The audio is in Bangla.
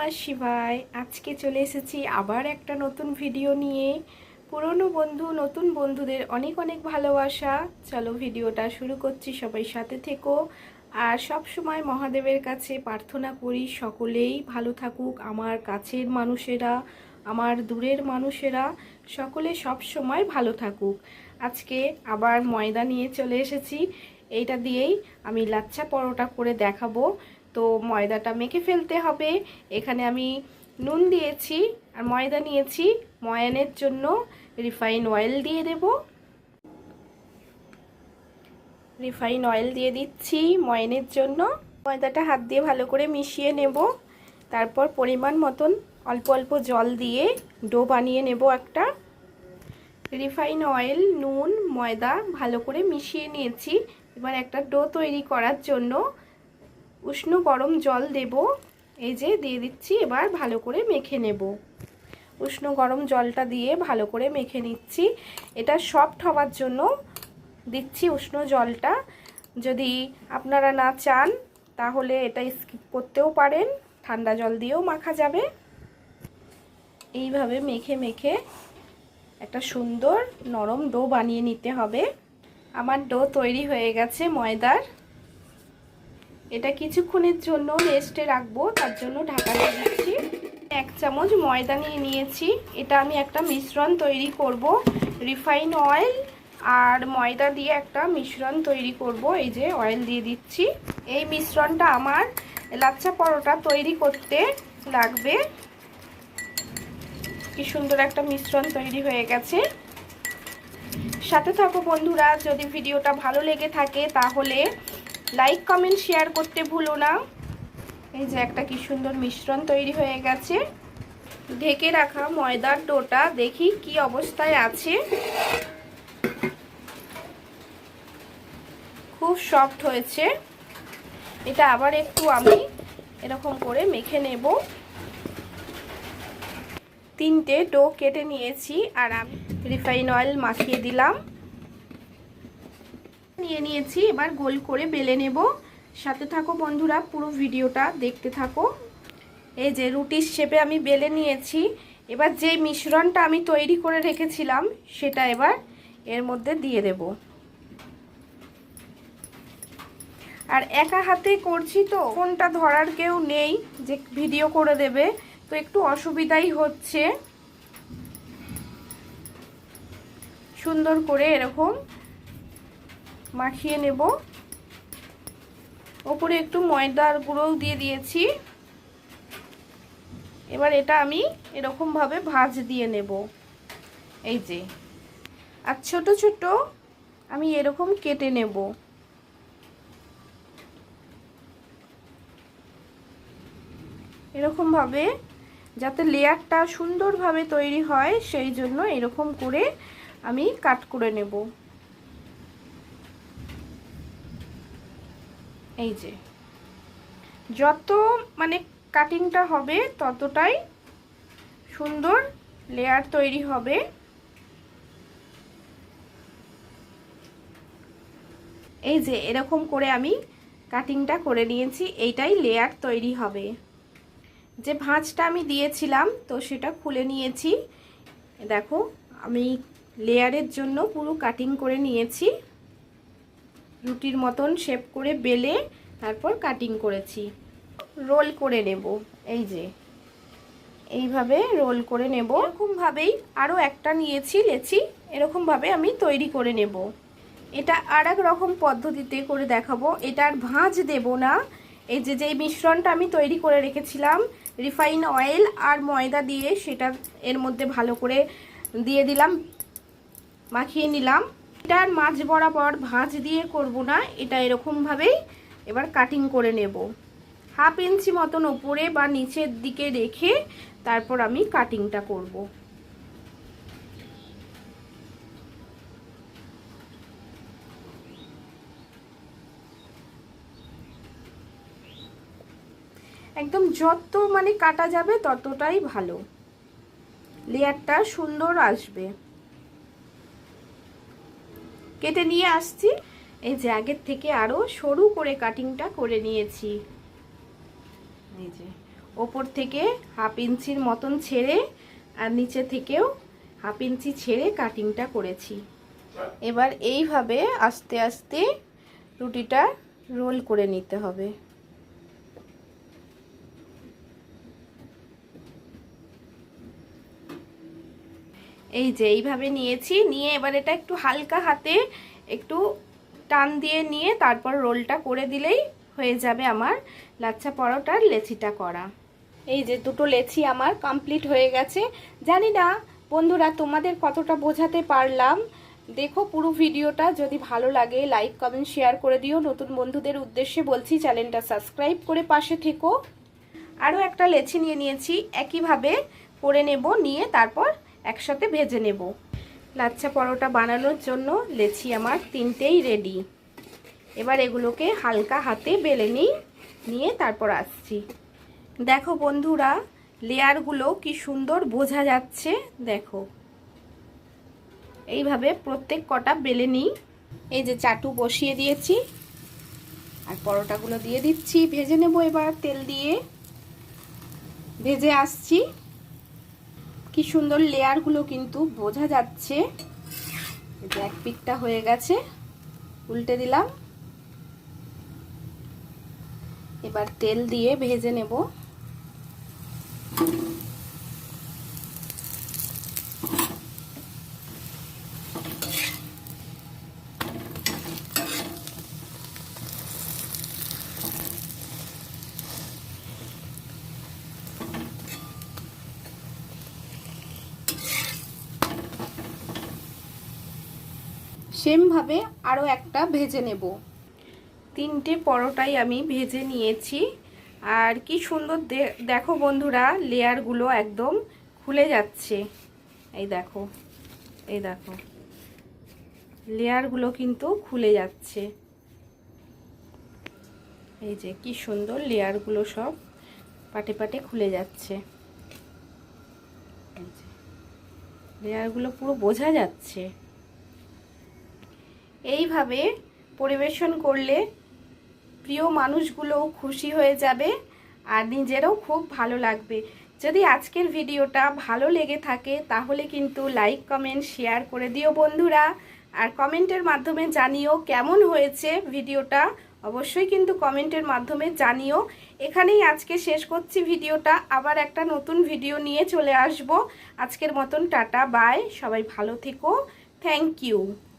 নমঃ শিবায় আজকে চলে এসেছি আবার একটা নতুন ভিডিও নিয়ে। পুরনো বন্ধু, নতুন বন্ধুদের অনেক অনেক ভালোবাসা। চলো ভিডিওটা শুরু করছি, সবাই সাথে থেকো। আর সব সময় মহাদেবের কাছে প্রার্থনা করি, সকলেই ভালো থাকুক, আমার কাছের মানুষেরা, আমার দূরের মানুষেরা, সকলে সব সময় ভালো থাকুক। আজকে আবার ময়দা নিয়ে চলে এসেছি। এইটা দিয়েই আমি লাচ্ছা পরোটা করে দেখাবো। তো ময়দাটা মেখে ফেলতে হবে। এখানে আমি নুন দিয়েছি আর ময়দা নিয়েছি। ময়ানের জন্য রিফাইন অয়েল দিয়ে দেব। রিফাইন অয়েল দিয়ে দিচ্ছি ময়ানের জন্য। ময়দাটা হাত দিয়ে ভালো করে মিশিয়ে নেব। তারপর পরিমাণ মতন অল্প অল্প জল দিয়ে ডো বানিয়ে নেব একটা। রিফাইন অয়েল, নুন, ময়দা ভালো করে মিশিয়ে নিয়েছি। এবার একটা ডো তৈরি করার জন্য উষ্ণ গরম জল দেব। এই যে দিয়ে দিচ্ছি, এবার ভালো করে মেখে নেব। উষ্ণ গরম জলটা দিয়ে ভালো করে মেখে নিচ্ছি। এটা সফট হওয়ার জন্য দিচ্ছি উষ্ণ জলটা। যদি আপনারা না চান, তাহলে এটা স্কিপ করতেও পারেন। ঠান্ডা জল দিয়েও মাখা যাবে। এইভাবে মেখে মেখে একটা সুন্দর নরম ডো বানিয়ে নিতে হবে। আমার ডো তৈরি হয়ে গেছে ময়দার। এটা কিছুক্ষণের জন্য রেস্টে রাখব, তার জন্য ঢাকা দিয়ে দিচ্ছি। এক চামচ ময়দা নিয়ে নিয়েছি। এটা আমি একটা মিশ্রণ তৈরি করব রিফাইন অয়েল আর ময়দা দিয়ে একটা মিশ্রণ তৈরি করব, এই যে অয়েল দিয়ে দিচ্ছি। এই মিশ্রণটা আমার লাচ্চা পরোটা তৈরি করতে লাগবে। কি সুন্দর একটা মিশ্রণ তৈরি হয়ে গেছে। সাথে থাকো বন্ধুরা, যদি ভিডিওটা ভালো লেগে থাকে তাহলে লাইক কমেন্ট শেয়ার করতে ভুলো না। এই যে একটা কি সুন্দর মিশ্রণ তৈরি হয়ে গেছে। ঢেকে রাখা ময়দার ডোটা, দেখি কি অবস্থায় আছে। খুব সফট হয়েছে। এটা আবার একটু আমি এরকম করে মেখে নেব। তিনটে ডো কেটে নিয়েছি আর আমি রিফাইন অয়েল মাখিয়ে দিলাম। নিয়ে নিয়েছি, এবার গোল করে বেলে নেব। সাথে থাকো বন্ধুরা, পুরো ভিডিওটা দেখতে থাকো। এই যে রুটির শেপে আমি বেলে নিয়েছি। এবার যে মিশ্রণটা আমি তৈরি করে রেখেছিলাম, সেটা এবার এর মধ্যে দিয়ে দেব। আর একা হাতে করছি তো, ফোনটা ধরার কেউ নেই, যে ভিডিও করে দেবে, তো একটু অসুবিধাই হচ্ছে। সুন্দর করে এরকম মাখিয়ে নেব। ওপরে একটু ময়দার গুঁড়োও দিয়ে দিয়েছি। এবার এটা আমি এরকমভাবে ভাজ দিয়ে নেব। এই যে। আর ছোট ছোট আমি এরকম কেটে নেব। এরকমভাবে যাতে লেয়ারটা সুন্দরভাবে তৈরি হয়, সেই জন্য এরকম করে আমি কাট করে নেব। এই যে। যত মানে কাটিংটা হবে, ততটাই সুন্দর লেয়ার তৈরি হবে। এই যে, এরকম করে আমি কাটিংটা করে নিয়েছি, এইটাই লেয়ার তৈরি হবে। যে ভাঁজটা আমি দিয়েছিলাম, তো সেটা খুলে নিয়েছি। দেখো, আমি লেয়ারের জন্য পুরো কাটিং করে নিয়েছি। রুটির মতন শেপ করে বেলে তারপর কাটিং করেছি। রোল করে নেব, এই যে। এইভাবে রোল করে নেব। এরকমভাবেই আরও একটা নিয়েছি লেচি এরকমভাবে আমি তৈরি করে নেব। এটা আর রকম পদ্ধতিতে করে দেখাবো। এটার ভাঁজ দেব না। এই যে, যেই মিশ্রণটা আমি তৈরি করে রেখেছিলাম রিফাইন অয়েল আর ময়দা দিয়ে সেটা এর মধ্যে ভালো করে দিয়ে দিলাম, মাখিয়ে নিলাম। এটার মাছ বরাবর ভাঁজ দিয়ে করব না, এটা এরকমভাবেই এবার কাটিং করে নেব। হাফ ইঞ্চি মতন ওপরে বা নিচের দিকে রেখে তারপর আমি কাটিংটা করব। একদম যত মানে কাটা যাবে ততটাই ভালো। লেয়ারটা সুন্দর আসবে। কেটে নিয়ে আসছি। এই যে আগের থেকে আরও সরু করে কাটিংটা করে নিয়েছি। এই যে। ওপর থেকে হাফ ইঞ্চির মতন ছেড়ে আর নিচে থেকেও হাফ ইঞ্চি ছেড়ে কাটিংটা করেছি। এবার এইভাবে আস্তে আস্তে রুটিটা রোল করে নিতে হবে। এই যে এইভাবে নিয়েছি, নিয়ে এবার এটা একটু হালকা হাতে একটু টান দিয়ে নিয়ে তারপর রোলটা করে দিলেই হয়ে যাবে আমার লাচ্ছা পরোটার লেচিটা করা। এই যে দুটো লেচি আমার কমপ্লিট হয়ে গেছে। জানি না বন্ধুরা তোমাদের কতটা বোঝাতে পারলাম। দেখো পুরো ভিডিওটা, যদি ভালো লাগে লাইক কমেন্ট শেয়ার করে দিও। নতুন বন্ধুদের উদ্দেশ্যে বলছি চ্যানেলটা সাবস্ক্রাইব করে পাশে থেকো। আরও একটা লেচি নিয়ে নিয়েছি। একইভাবে করে নেব, নিয়ে তারপর একসাথে ভেজে নেব। লাচ্ছা পরোটা বানানোর জন্য লেচি আমার তিনটেই রেডি এবার এগুলোকে হালকা হাতে বেলে নিই, নিয়ে তারপর আসছি। দেখো বন্ধুরা, লেয়ারগুলো কি সুন্দর বোঝা যাচ্ছে, দেখো। এইভাবে প্রত্যেক কটা বেলে নিই। এই যে চাটু বসিয়ে দিয়েছি, আর পরোটাগুলো দিয়ে দিচ্ছি। ভেজে নেব এবার তেল দিয়ে। ভেজে আসছি। কি সুন্দর লেয়ারগুলো কিন্তু বোঝা যাচ্ছে। এক পিকটা হয়ে গেছে, উল্টে দিলাম। এবার তেল দিয়ে ভেজে নেব। সেমভাবে আরও একটা ভেজে নেব। তিনটে পরোটাই আমি ভেজে নিয়েছি। আর কি সুন্দর দেখো বন্ধুরা, লেয়ারগুলো একদম খুলে যাচ্ছে। এই দেখো এই দেখো। লেয়ারগুলো কিন্তু খুলে যাচ্ছে। এই যে কি সুন্দর লেয়ারগুলো সব পাটে পাটে খুলে যাচ্ছে। লেয়ারগুলো পুরো বোঝা যাচ্ছে। এইভাবে পরিবেশন করলে প্রিয় মানুষগুলোও খুশি হয়ে যাবে আর নিজেরও খুব ভালো লাগবে। যদি আজকের ভিডিওটা ভালো লেগে থাকে, তাহলে কিন্তু লাইক, কমেন্ট, শেয়ার করে দিও বন্ধুরা। আর কমেন্টের মাধ্যমে জানিও কেমন হয়েছে ভিডিওটা। অবশ্যই কিন্তু কমেন্টের মাধ্যমে জানিও। এখানেই আজকে শেষ করছি ভিডিওটা। আবার একটা নতুন ভিডিও নিয়ে চলে আসব। আজকের মতন টাটা, বাই। সবাই ভালো থেকো। Thank you.